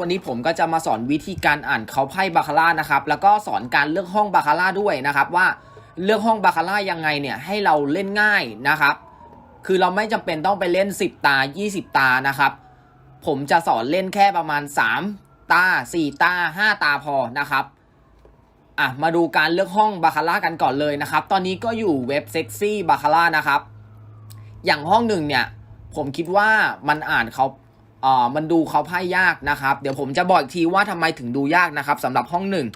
วันนี้ผมก็จะมาสอนวิธีการอ่านเขาไพ่บาคาร่านะครับ แล้วก็สอนการเลือกห้องบาคาร่าด้วยนะครับว่าเลือกห้องบาคาร่ายังไงเนี่ยให้เราเล่นง่ายนะครับ คือเราไม่จำเป็นต้องไปเล่น 10 ตา 20 ตานะครับ ผมจะสอนเล่นแค่ประมาณ 3 ตา 4 ตา 5 ตาพอนะครับอะมาดูการเลือกห้องบาคาร่ากันก่อนเลยนะครับ ตอนนี้ก็อยู่เว็บเซ็กซี่บาคาร่านะครับ อย่างห้องหนึ่งเนี่ยผมคิดว่ามันอ่านเขา อ่อมันดูเขาไพ่ยากนะครับ เดี๋ยวผมจะบอกอีกทีว่าทำไมถึงดูยากนะครับสำหรับห้องหนึ่ง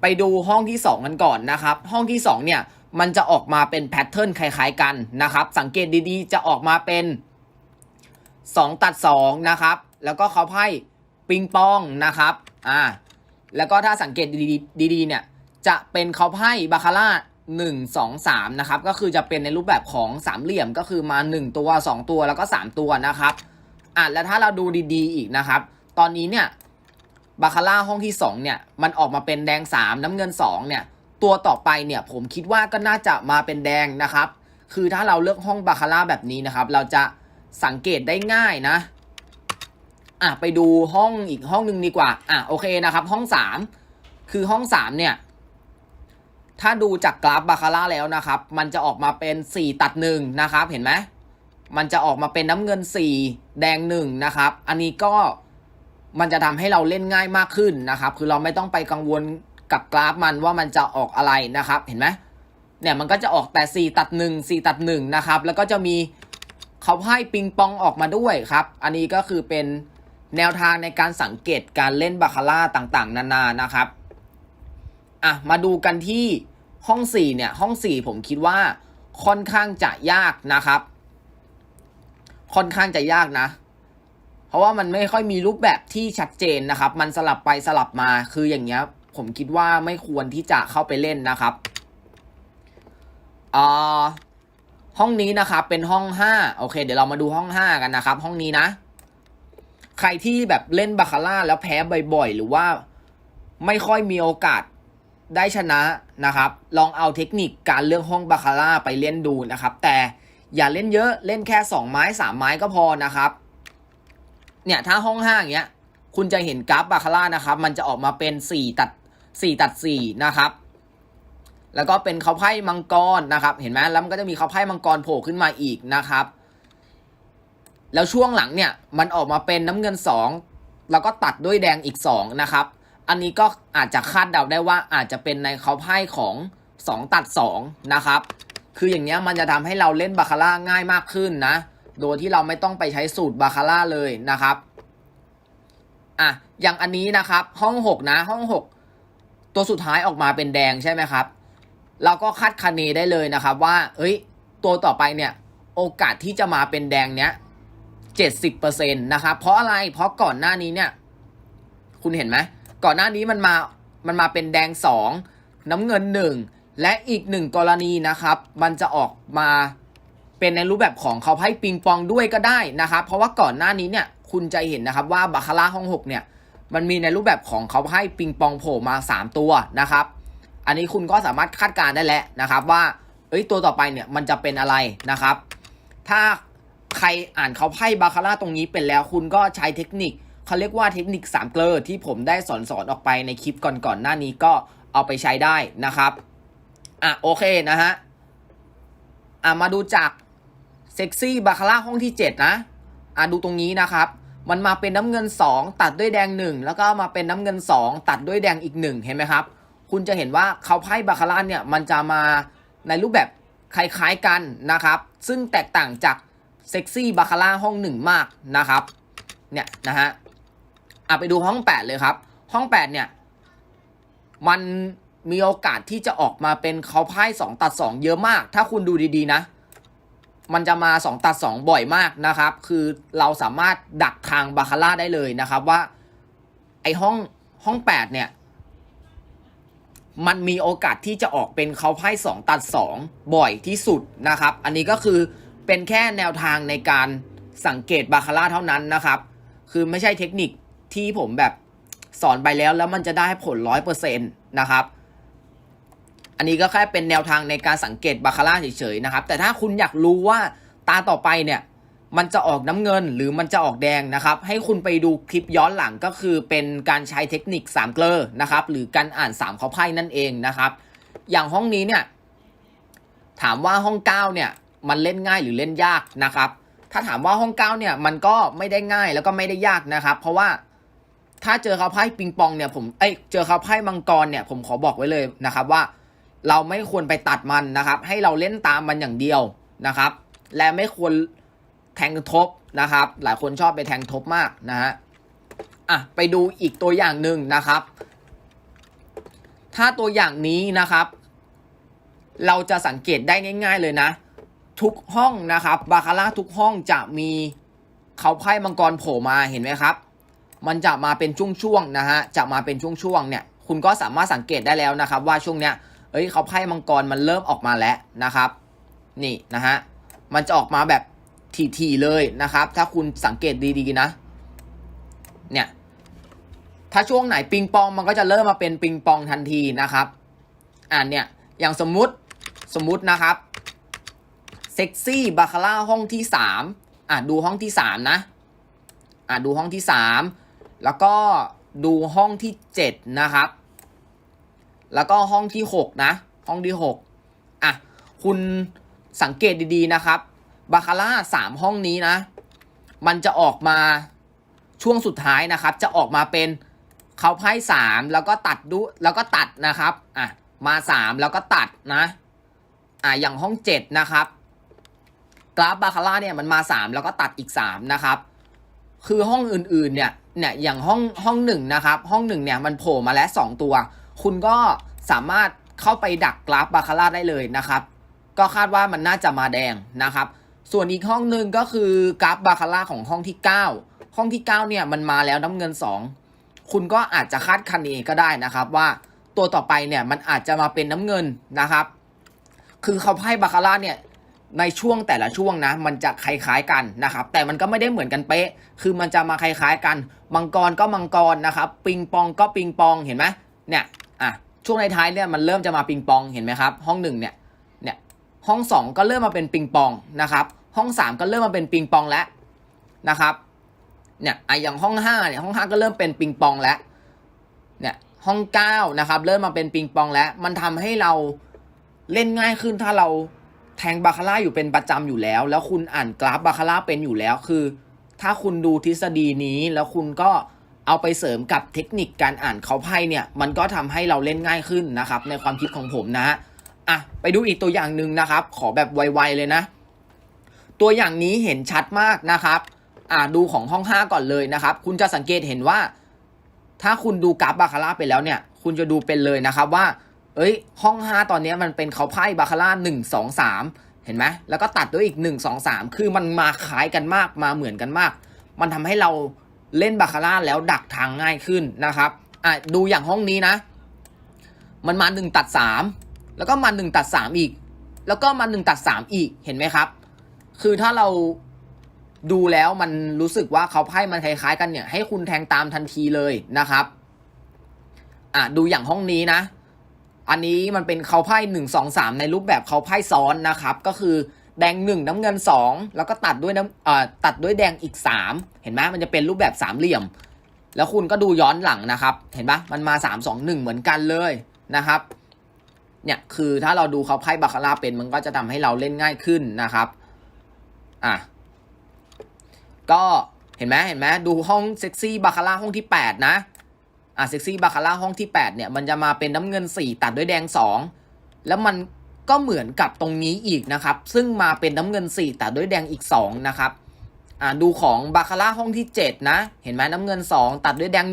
ไปดูห้องที่สองกันก่อนนะครับ ห้องที่สองเนี่ยมันจะออกมาเป็นแพทเทิร์นคล้ายๆกันนะครับ สังเกตดีๆ จะออกมาเป็น 2 ตัด2นะครับ แล้วก็เขาไพ่ปิงปองนะครับอ่าแล้วก็ถ้าสังเกตดีๆดีๆเนี่ยจะเป็นเขาไพ่บาคาร่า1 2 3นะครับ ก็คือจะเป็นในรูปแบบของสามเหลี่ยมก็คือมา 1 ตัว 2 ตัวแล้วก็ 3 ตัวนะครับ อะแล้วถ้าเราดูดีๆอีกนะครับ ตอนนี้เนี่ยบาคาร่าห้องที่ 2 เนี่ย มันออกมาเป็นแดง 3 น้ำเงิน 2 เนี่ย ตัวต่อไปเนี่ยผมคิดว่าก็น่าจะมาเป็นแดงนะครับ คือถ้าเราเลือกห้องบาคาร่าแบบนี้นะครับ เราจะสังเกตได้ง่ายนะอะไปดูห้องอีกห้องหนึ่งดีกว่าอะโอเคนะครับ ห้อง 3 คือห้อง 3 เนี่ย ถ้าดูจากกราฟบาคาร่าแล้วนะครับ มันจะออกมาเป็น 4 ตัด1นะครับ เห็นไหม มันจะออกมาเป็นน้ำเงิน 4 แดง 1 นะครับ อันนี้ก็มันจะทำให้เราเล่นง่ายมากขึ้นนะครับ คือเราไม่ต้องไปกังวลกับกราฟมันว่ามันจะออกอะไรนะครับ เห็นไหมเนี่ยมันก็จะออกแต่ 4 ตัด 1 4 ตัด 1 นะครับ แล้วก็จะมีเขาให้ปิงปองออกมาด้วยครับ อันนี้ก็คือเป็นแนวทางในการสังเกตการเล่นบาคาร่าต่างๆ นานานะครับ อะ มาดูกันที่ห้อง 4 เนี่ย ห้อง 4 ผมคิดว่าค่อนข้างจะยากนะครับ ค่อนข้างจะยากนะ เพราะว่ามันไม่ค่อยมีรูปแบบที่ชัดเจนนะครับ มันสลับไปสลับมาคืออย่างเงี้ย ผมคิดว่าไม่ควรที่จะเข้าไปเล่นนะครับอ่าห้องนี้นะครับ เป็นห้องห้าโอเค เดี๋ยวเรามาดูห้องห้ากันนะครับ ห้องนี้นะ ใครที่แบบเล่นบาคาร่าแล้วแพ้บ่อยๆ หรือว่าไม่ค่อยมีโอกาสได้ชนะนะครับ ลองเอาเทคนิคการเลือกห้องบาคาร่าไปเล่นดูนะครับ แต่ อย่าเล่นเยอะเล่นแค่ 2 ไม้ 3 ไม้ก็พอนะครับ เนี่ยถ้าห้องห้างเงี้ย คุณจะเห็นกราฟบาคาร่านะครับ มันจะออกมาเป็น 4 ตัด 4 ตัด 4 นะครับ แล้วก็เป็นเขาไพ่มังกรนะครับ เห็นไหมแล้วมันก็จะมีเขาไพ่มังกรโผล่ขึ้นมาอีกนะครับ แล้วช่วงหลังเนี่ยมันออกมาเป็นน้ำเงิน 2 แล้วก็ตัดด้วยแดงอีก 2 นะครับ อันนี้ก็อาจจะคาดเดาได้ว่าอาจจะเป็นในเขาไพ่ของ 2 ตัด 2 นะครับ คืออย่างเงี้ยมันจะทำให้เราเล่นบาคาร่าง่ายมากขึ้นนะ โดยที่เราไม่ต้องไปใช้สูตรบาคาร่าเลยนะครับ อะ อย่างอันนี้นะครับ ห้อง6นะ ห้อง6ตัวสุดท้ายออกมาเป็นแดงใช่ไหมครับ เราก็คาดคะเนได้เลยนะครับ ว่า เอ้ย ตัวต่อไปเนี่ย โอกาสที่จะมาเป็นแดงเนี้ยเจ็ดสิบเปอร์เซ็นต์นะครับ เพราะอะไร เพราะก่อนหน้านี้เนี่ย คุณเห็นไหม ก่อนหน้านี้มันมา มันมาเป็นแดงสอง น้ำเงินหนึ่ง และอีกหนึ่งกรณีนะครับ มันจะออกมาเป็นในรูปแบบของเขาให้ปิงปองด้วยก็ได้นะครับ เพราะว่าก่อนหน้านี้เนี่ยคุณจะเห็นนะครับว่าบาคาร่าห้องหกเนี่ยมันมีในรูปแบบของเขาให้ปิงปองโผล่มา 3 ตัวนะครับ อันนี้คุณก็สามารถคาดการณ์ได้แล้วนะครับ ว่าเอ้ยตัวต่อไปเนี่ยมันจะเป็นอะไรนะครับ ถ้าใครอ่านเขาไพ่บาคาร่าตรงนี้เป็นแล้วคุณก็ใช้เทคนิคเขาเรียกว่าเทคนิค3เกลอที่ผมได้สอนสอนออกไปในคลิปก่อนๆหน้านี้ก็เอาไปใช้ได้นะครับ อะโอเคนะฮะ อะมาดูจากเซ็กซี่บาคาร่าห้องที่ 7 นะ อะดูตรงนี้นะครับ มันมาเป็นน้ำเงิน 2 ตัดด้วยแดง 1 แล้วก็มาเป็นน้ำเงิน 2 ตัดด้วยแดงอีก 1 เห็นไหมครับ คุณจะเห็นว่าเขาไพ่บาคาร่าเนี่ยมันจะมาในรูปแบบคล้ายๆกันนะครับ ซึ่งแตกต่างจากเซ็กซี่บาคาร่าห้องหนึ่งมากนะครับ เนี่ยนะฮะอะไปดูห้อง 8 เลยครับ ห้อง 8 เนี่ย มัน มีโอกาสที่จะออกมาเป็นเขาไพ่2ตัด2เยอะมาก ถ้าคุณดูดีๆนะ มันจะมา2ตัด2บ่อยมากนะครับ คือเราสามารถดักทางบาคาร่าได้เลยนะครับว่า ไอห้องห้อง8เนี่ย มันมีโอกาสที่จะออกเป็นเขาไพ่2ตัด2บ่อยที่สุดนะครับ อันนี้ก็คือเป็นแค่แนวทางในการสังเกตบาคาร่าเท่านั้นนะครับ คือไม่ใช่เทคนิคที่ผมแบบสอนไปแล้วแล้วมันจะได้ผลร้อยเปอร์เซ็นต์นะครับ อันนี้ก็แค่เป็นแนวทางในการสังเกตบาคาร่าเฉยๆนะครับ แต่ถ้าคุณอยากรู้ว่าตาต่อไปเนี่ยมันจะออกน้ำเงินหรือมันจะออกแดงนะครับ ให้คุณไปดูคลิปย้อนหลังก็คือเป็นการใช้เทคนิค3เกลอนะครับ หรือการอ่าน3เขาไพ่นั่นเองนะครับ อย่างห้องนี้เนี่ย ถามว่าห้อง9เนี่ย มันเล่นง่ายหรือเล่นยากนะครับ ถ้าถามว่าห้อง9เนี่ย มันก็ไม่ได้ง่ายแล้วก็ไม่ได้ยากนะครับ เพราะว่าถ้าเจอเขาไพ่ปิงปองเนี่ยผมเอ้ยเจอเขาไพ่มังกรเนี่ย ผมขอบอกไว้เลยนะครับว่า เราไม่ควรไปตัดมันนะครับ ให้เราเล่นตามมันอย่างเดียวนะครับ และไม่ควรแทงทบนะครับ หลายคนชอบไปแทงทบมากนะฮะอะไปดูอีกตัวอย่างหนึ่งนะครับ ถ้าตัวอย่างนี้นะครับ เราจะสังเกตได้ง่าย ๆเลยนะ ทุกห้องนะครับบาคาร่าทุกห้องจะมีเขาไพ่มังกรโผล่มาเห็นไหมครับ มันจะมาเป็นช่วงๆนะฮะจะมาเป็นช่วงๆเนี่ย คุณก็สามารถสังเกตได้แล้วนะครับ ว่าช่วงเนี้ย เอ้ยเขาไพ่มังกรมันเริ่มออกมาแล้วนะครับ นี่นะฮะมันจะออกมาแบบถี่ๆเลยนะครับ ถ้าคุณสังเกตดีๆนะ เนี่ย ถ้าช่วงไหนปิงปองมันก็จะเริ่มมาเป็นปิงปองทันทีนะครับ อ่านเนี่ย อย่างสมมุติสมมุตินะครับเซ็กซี่บาคาร่าห้องที่สามอะดูห้องที่สามนะ อะดูห้องที่สามแล้วก็ดูห้องที่เจ็ดนะครับ แล้วก็ห้องที่หกนะ ห้องที่หกอะ คุณสังเกตดีๆนะครับ บาคาร่าสามห้องนี้นะ มันจะออกมาช่วงสุดท้ายนะครับ จะออกมาเป็นเขาไพ่สามแล้วก็ตัดดูแล้วก็ตัดนะครับ อะ มาสามแล้วก็ตัดนะ อะ อย่างห้องเจ็ดนะครับ กราฟบาคาร่าเนี่ยมันมาสามแล้วก็ตัดอีกสามนะครับ คือห้องอื่นๆเนี่ย เนี่ย อย่างห้องห้องหนึ่งนะครับ ห้องหนึ่งเนี่ยมันโผล่มาแล้วสองตัว คุณก็สามารถเข้าไปดักกราฟบาคาร่าได้เลยนะครับ ก็คาดว่ามันน่าจะมาแดงนะครับ ส่วนอีกห้องหนึ่งก็คือกราฟบาคาร่าของห้องที่ 9 ห้องที่ 9 เนี่ยมันมาแล้วน้ำเงิน 2 คุณก็อาจจะคาดคะเนก็ได้นะครับ ว่าตัวต่อไปเนี่ยมันอาจจะมาเป็นน้ำเงินนะครับ คือเขาไพ่บาคาร่าเนี่ยในช่วงแต่ละช่วงนะ มันจะคล้ายๆกันนะครับ แต่มันก็ไม่ได้เหมือนกันเป๊ะ คือมันจะมาคล้ายๆกัน มังกรก็มังกรนะครับ ปิงปองก็ปิงปองเห็นไหมเนี่ย ช่วงในท้ายเนี่ยมันเริ่มจะมาปิงปองเห็นไหมครับ ห้องหนึ่งเนี่ยเนี่ยห้องสองก็เริ่มมาเป็นปิงปองนะครับ ห้องสามก็เริ่มมาเป็นปิงปองแล้วนะครับเนี่ยไออย่างห้องห้าเนี่ยห้องห้าก็เริ่มเป็นปิงปองแล้วเนี่ยห้องเก้านะครับเริ่มมาเป็นปิงปองแล้ว มันทำให้เราเล่นง่ายขึ้นถ้าเราแทงบาคาร่าอยู่เป็นประจำอยู่แล้ว แล้วคุณอ่านกราฟบาคาร่าเป็นอยู่แล้วคือ ถ้าคุณดูทฤษฎีนี้แล้วคุณก็ เอาไปเสริมกับเทคนิคการอ่านเขาไพ่เนี่ย มันก็ทำให้เราเล่นง่ายขึ้นนะครับ ในความคิดของผมนะอะไปดูอีกตัวอย่างหนึ่งนะครับ ขอแบบไวๆเลยนะ ตัวอย่างนี้เห็นชัดมากนะครับอ่าดูของห้อง5ก่อนเลยนะครับ คุณจะสังเกตเห็นว่า ถ้าคุณดูกราฟบาคาร่าไปแล้วเนี่ย คุณจะดูเป็นเลยนะครับว่า เอ้ย ห้อง5ตอนนี้มันเป็นเขาไพ่บาคาร่าหนึ่งสองสามเห็นไหมแล้วก็ตัดด้วยอีกหนึ่งสองสามคือมันมาคล้ายกันมากมาเหมือนกันมาก มันทำให้เรา เล่นบาคาร่าแล้วดักทางง่ายขึ้นนะครับอะดูอย่างห้องนี้นะ มันมาหนึ่งตัดสามแล้วก็มาหนึ่งตัดสามอีก แล้วก็มาหนึ่งตัดสามอีกเห็นไหมครับ คือถ้าเราดูแล้วมันรู้สึกว่าเขาไพ่มันคล้ายๆกันเนี่ย ให้คุณแทงตามทันทีเลยนะครับอะดูอย่างห้องนี้นะ อันนี้มันเป็นเขาไพ่หนึ่งสองสามในรูปแบบเขาไพ่ซ้อนนะครับ ก็คือ แดงหนึ่งน้ำเงินสองแล้วก็ตัดด้วยน้ำเอ่าตัดด้วยแดงอีกสามเห็นไหมมันจะเป็นรูปแบบสามเหลี่ยม แล้วคุณก็ดูย้อนหลังนะครับ เห็นปะมันมาสามสองหนึ่งเหมือนกันเลยนะครับเนี่ยคือถ้าเราดูเขาไพ่บาคาร่าเป็นมันก็จะทำให้เราเล่นง่ายขึ้นนะครับอะก็เห็นไหมเห็นไหมดูห้องเซ็กซี่บาคาร่าห้องที่ 8 นะอะเซ็กซี่บาคาร่าห้องที่ 8 เนี่ย มันจะมาเป็นน้ำเงิน 4 ตัดด้วยแดง 2 แล้วมัน ก็เหมือนกับตรงนี้อีกนะครับ ซึ่งมาเป็นน้ำเงิน4ตัดด้วยแดงอีก 2 นะครับอะดูของบาคาร่าห้องที่ 7 นะ เห็นไหมน้ำเงิน 2 ตัดด้วยแดง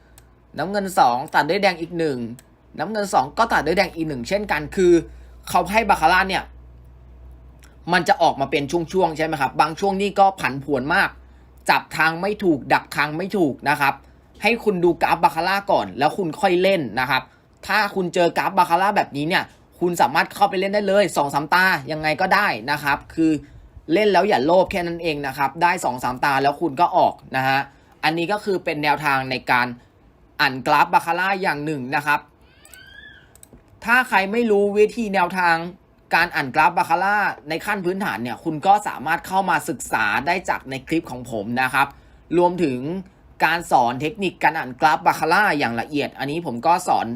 1 น้ำเงิน 2 ตัดด้วยแดงอีก 1 น้ำเงิน 2 ก็ตัดด้วยแดงอีก 1 เช่นกันคือเขาให้บาคาร่าเนี่ย มันจะออกมาเป็นช่วงๆใช่ไหมครับ บางช่วงนี่ก็ผันผวนมาก จับทางไม่ถูก ดักทางไม่ถูกนะครับ ให้คุณดูกราฟบาคาร่าก่อน แล้วคุณค่อยเล่นนะครับ ถ้าคุณเจอกราฟบาคาร่าแบบนี้เนี่ย คุณสามารถเข้าไปเล่นได้เลย2อสตายังไงก็ได้นะครับ คือเล่นแล้วอย่าโลภแค่นั้นเองนะครับ ได้2อสตาแล้วคุณก็ออกนะฮะ อันนี้ก็คือเป็นแนวทางในการอ่านกราฟบาคาร่าอย่างหนึ่งนะครับ ถ้าใครไม่รู้วิธีแนวทางการอ่านกราฟบาคาร่าในขั้นพื้นฐานเนี่ย คุณก็สามารถเข้ามาศึกษาได้จากในคลิปของผมนะครับ รวมถึงการสอนเทคนิคการอ่านกราฟบาคาร่าอย่างละเอียด อันนี้ผมก็สอน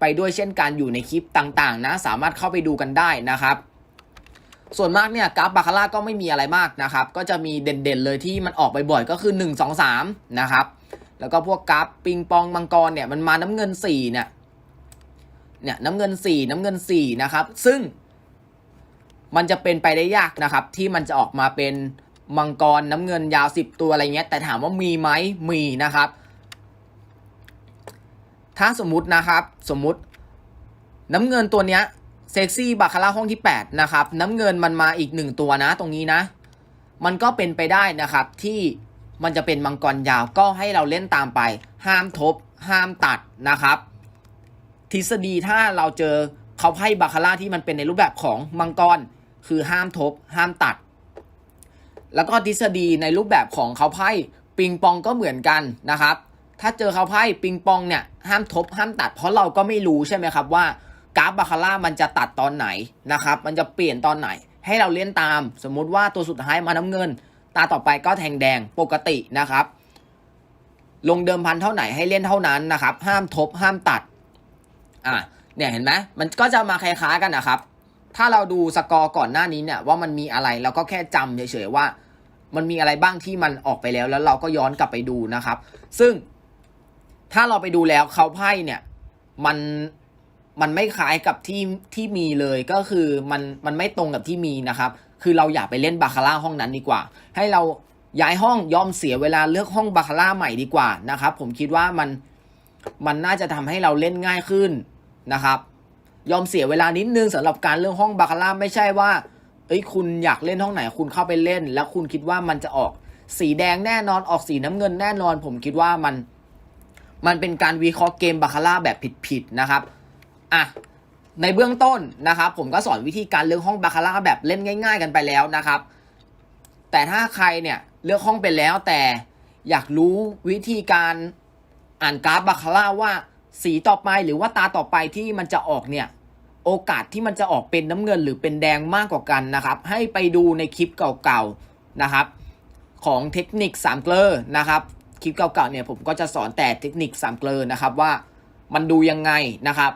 ไปด้วยเช่นกันอยู่ในคลิปต่างๆ นะ สามารถเข้าไปดูกันได้นะครับ ส่วนมากเนี่ยกราฟบาคาร่าก็ไม่มีอะไรมากนะครับ ก็จะมีเด่นๆเลยที่มันออกไปบ่อยก็คือ 1 2 3 นะครับ แล้วก็พวกกราฟปิงปองมังกรเนี่ยมันมาน้ำเงิน4เนี่ยเนี่ยน้ำเงิน 4 น้ำเงิน4นะครับซึ่งมันจะเป็นไปได้ยากนะครับ ที่มันจะออกมาเป็นมังกรน้ำเงินยาว 10 ตัวอะไรเงี้ยแต่ถามว่ามีไหมมีนะครับ ถ้าสมมุตินะครับสมมุติน้ำเงินตัวเนี้ยเซ็กซี่บาคาร่าห้องที่ 8 นะครับ น้ำเงินมันมาอีกหนึ่งตัวนะตรงนี้นะ มันก็เป็นไปได้นะครับ ที่มันจะเป็นมังกรยาวก็ให้เราเล่นตามไป ห้ามทบ ห้ามตัดนะครับ ทฤษฎีถ้าเราเจอเขาไพ่บาคาร่าที่มันเป็นในรูปแบบของมังกรคือห้ามทบ ห้ามตัด แล้วก็ทฤษฎีในรูปแบบของเขาไพ่ปิงปองก็เหมือนกันนะครับ ถ้าเจอเขาไพ่ปิงปองเนี่ย ห้ามทบห้ามตัด เพราะเราก็ไม่รู้ใช่ไหมครับว่ากราฟบาคาร่ามันจะตัดตอนไหนนะครับ มันจะเปลี่ยนตอนไหน ให้เราเล่นตาม สมมุติว่าตัวสุดท้ายมาน้ำเงิน ตาต่อไปก็แทงแดงปกตินะครับ ลงเดิมพันเท่าไหนให้เล่นเท่านั้นนะครับ ห้ามทบห้ามตัด อะเนี่ยเห็นไหมมันก็จะมาคล้ายๆกันนะครับ ถ้าเราดูสกอร์ก่อนหน้านี้เนี่ยว่ามันมีอะไรเราก็แค่จำเฉยๆว่า มันมีอะไรบ้างที่มันออกไปแล้วแล้วเราก็ย้อนกลับไปดูนะครับ ซึ่ง ถ้าเราไปดูแล้วเขาไพ่เนี่ย มันมันไม่คล้ายกับที่ที่มีเลยก็คือมันมันไม่ตรงกับที่มีนะครับ คือเราอย่าไปเล่นบาคาร่าห้องนั้นดีกว่า ให้เราย้ายห้องยอมเสียเวลาเลือกห้องบาคาร่าใหม่ดีกว่านะครับ ผมคิดว่ามันมันน่าจะทำให้เราเล่นง่ายขึ้นนะครับ ยอมเสียเวลานิดนึงสำหรับการเลือกห้องบาคาร่าไม่ใช่ว่า เอ้ยคุณอยากเล่นห้องไหนคุณเข้าไปเล่น แล้วคุณคิดว่ามันจะออกสีแดงแน่นอนออกสีน้ำเงินแน่นอน ผมคิดว่ามัน มันเป็นการวิเคราะห์เกมบาคาร่าแบบผิดๆนะครับอะในเบื้องต้นนะครับผมก็สอนวิธีการเลือกห้องบาคาร่าแบบเล่นง่าย ๆ กันไปแล้วนะครับ แต่ถ้าใครเนี่ยเลือกห้องไปแล้วแต่อยากรู้วิธีการอ่านกราฟบาคาร่าว่าสีต่อไปหรือว่าตาต่อไปที่มันจะออกเนี่ยโอกาสที่มันจะออกเป็นน้ำเงินหรือเป็นแดงมากกว่ากันนะครับ ให้ไปดูในคลิปเก่าๆนะครับ ของเทคนิคสามเกลอนะครับ คลิปเก่าๆเนี่ยผมก็จะสอนแต่เทคนิคสามเกลอนะครับว่ามันดูยังไงนะครับ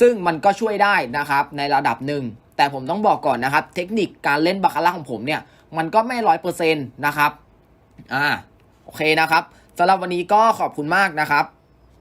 ซึ่งมันก็ช่วยได้นะครับในระดับหนึ่ง แต่ผมต้องบอกก่อนนะครับ เทคนิคการเล่นบาคาร่าของผมเนี่ยมันก็ไม่ร้อยเปอร์เซ็นต์นะครับอ่าโอเคนะครับสำหรับวันนี้ก็ขอบคุณมากนะครับ